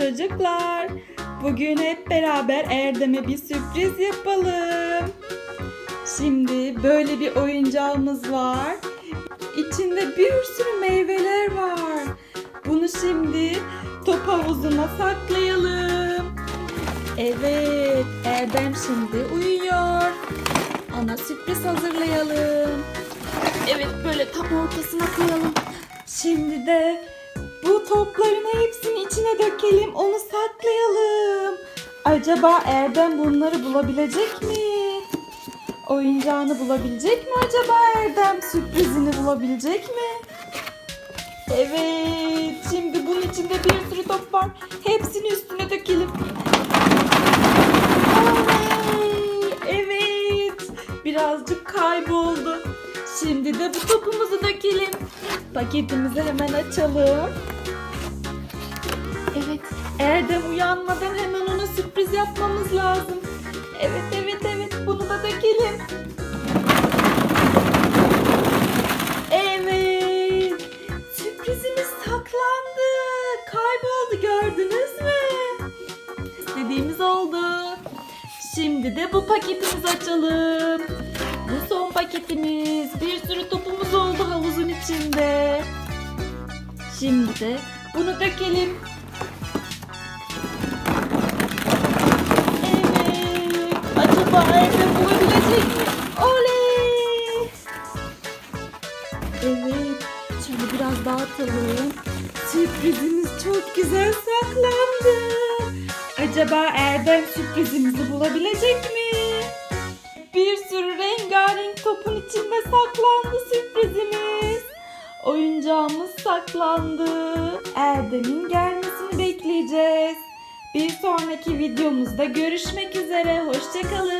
çocuklar. Bugün hep beraber Erdem'e bir sürpriz yapalım. Şimdi böyle bir oyuncağımız var. İçinde bir sürü meyveler var. Bunu şimdi top havuzuna saklayalım. Evet, Erdem şimdi uyuyor. Ona sürpriz hazırlayalım. Evet, böyle tam ortasına koyalım. Şimdi de bu topların hepsini içine dökelim, onu saklayalım. Acaba Erdem bunları bulabilecek mi? Oyuncağını bulabilecek mi acaba Erdem? Sürprizini bulabilecek mi? Evet, şimdi bunun içinde bir sürü top var. Hepsini üstüne dökelim. Oley! Evet, birazcık kayboldu. Şimdi de bu topumuzu dökelim. Paketimizi hemen açalım. Erdem uyanmadan hemen ona sürpriz yapmamız lazım. Evet, evet, evet. Bunu da dökelim. Evet. Sürprizimiz saklandı. Kayboldu gördünüz mü? İstediğimiz oldu. Şimdi de bu paketimizi açalım. Bu son paketimiz. Bir sürü topumuz oldu havuzun içinde. Şimdi de bunu dökelim. Acaba evde bulabilecek mi? Oley! Evet. Şöyle biraz dağıtalım. Sürprizimiz çok güzel saklandı. Acaba Erdem sürprizimizi bulabilecek mi? Bir sürü rengarenk topun içinde saklandı sürprizimiz. Oyuncağımız saklandı. Erdem'in gelmesini bekleyeceğiz. Bir sonraki videomuzda görüşmek üzere. Hoşçakalın.